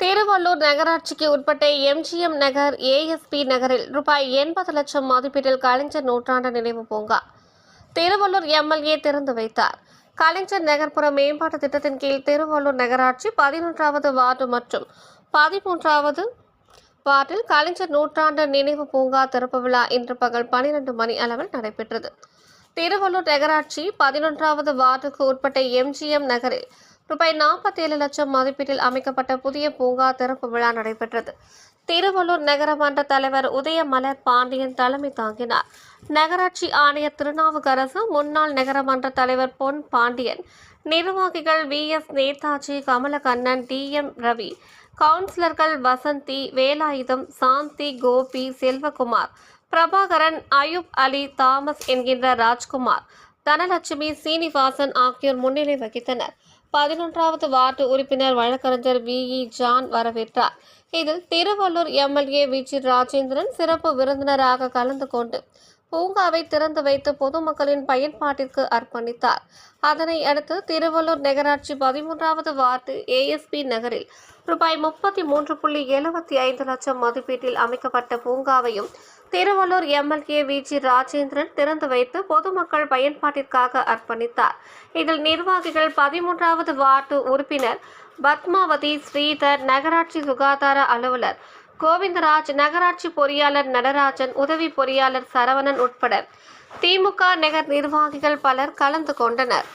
திருவள்ளூர் நகராட்சிக்கு உட்பட்ட எம்ஜிஎம் நகர் ஏஎஸ்பி நகரில் ரூபாய் எண்பது லட்சம் மதிப்பீட்டில் கலைஞர் நூற்றாண்டு நினைவு பூங்கா. திருவள்ளூர் எம்எல்ஏ திறந்து வைத்தார். கலைஞர் நகர்ப்புற மேம்பாட்டு திட்டத்தின் கீழ் திருவள்ளூர் நகராட்சி பதினொன்றாவது வார்டு மற்றும் பதிமூன்றாவது வார்டில் கலைஞர் நூற்றாண்டு நினைவு பூங்கா திறப்பு விழா இன்று பகல் பனிரெண்டு மணி அளவில் நடைபெற்றது. திருவள்ளூர் நகராட்சி பதினொன்றாவது வார்டுக்கு உட்பட்ட எம்ஜிஎம் நகரில் ரூபாய் நாற்பத்தி ஏழு லட்சம் மதிப்பீட்டில் அமைக்கப்பட்ட புதிய பூங்கா திறப்பு விழா நடைபெற்றது. திருவள்ளூர் நகரமன்ற தலைவர் உதயமலர் பாண்டியன் தலைமை தாங்கினார். நகராட்சி ஆணையர் திருநாவுக்கரசு முன்னாள் நகரமன்ற தலைவர் பொன் பாண்டியன் நிர்வாகிகள் V. S. Netaji Kamalakannan T. M. Ravi கவுன்சிலர்கள் வசந்தி வேலாயுதம் சாந்தி கோபி செல்வகுமார் பிரபாகரன் அயூப் அலி தாமஸ் என்கின்ற ராஜ்குமார் தனலட்சுமி சீனிவாசன் ஆகியோர் முன்னிலை வகித்தனர். பதினொன்றாவது வார்டு உறுப்பினர் வழக்கறிஞர் வி. இ. ஜான் வரவேற்றார். இதில் Tiruvallur MLA V. G. Rajendran சிறப்பு விருந்தினராக கலந்து கொண்டு பூங்காவை திறந்து வைத்து பொதுமக்களின் பயன்பாட்டிற்கு அர்ப்பணித்தார். அதனை அடுத்து திருவள்ளூர் நகராட்சி பதிமூன்றாவது வார்டு ஏஎஸ்பி நகரில் ரூபாய் முப்பத்தி மூன்று புள்ளி எழுபத்தி ஐந்து லட்சம் மதிப்பீட்டில் அமைக்கப்பட்ட பூங்காவையும் Tiruvallur MLA V G Rajendran திறந்து வைத்து பொதுமக்கள் பயன்பாட்டிற்காக அர்ப்பணித்தார். இதில் நிர்வாகிகள் பதிமூன்றாவது வார்டு உறுப்பினர் பத்மாவதி ஸ்ரீதர் நகராட்சி சுகாதார அலுவலர் கோவிந்தராஜ் நகராட்சி பொறியாளர் நடராஜன் உதவி பொறியாளர் சரவணன் உட்பட திமுக நகர் நிர்வாகிகள் பலர் கலந்து கொண்டனர்.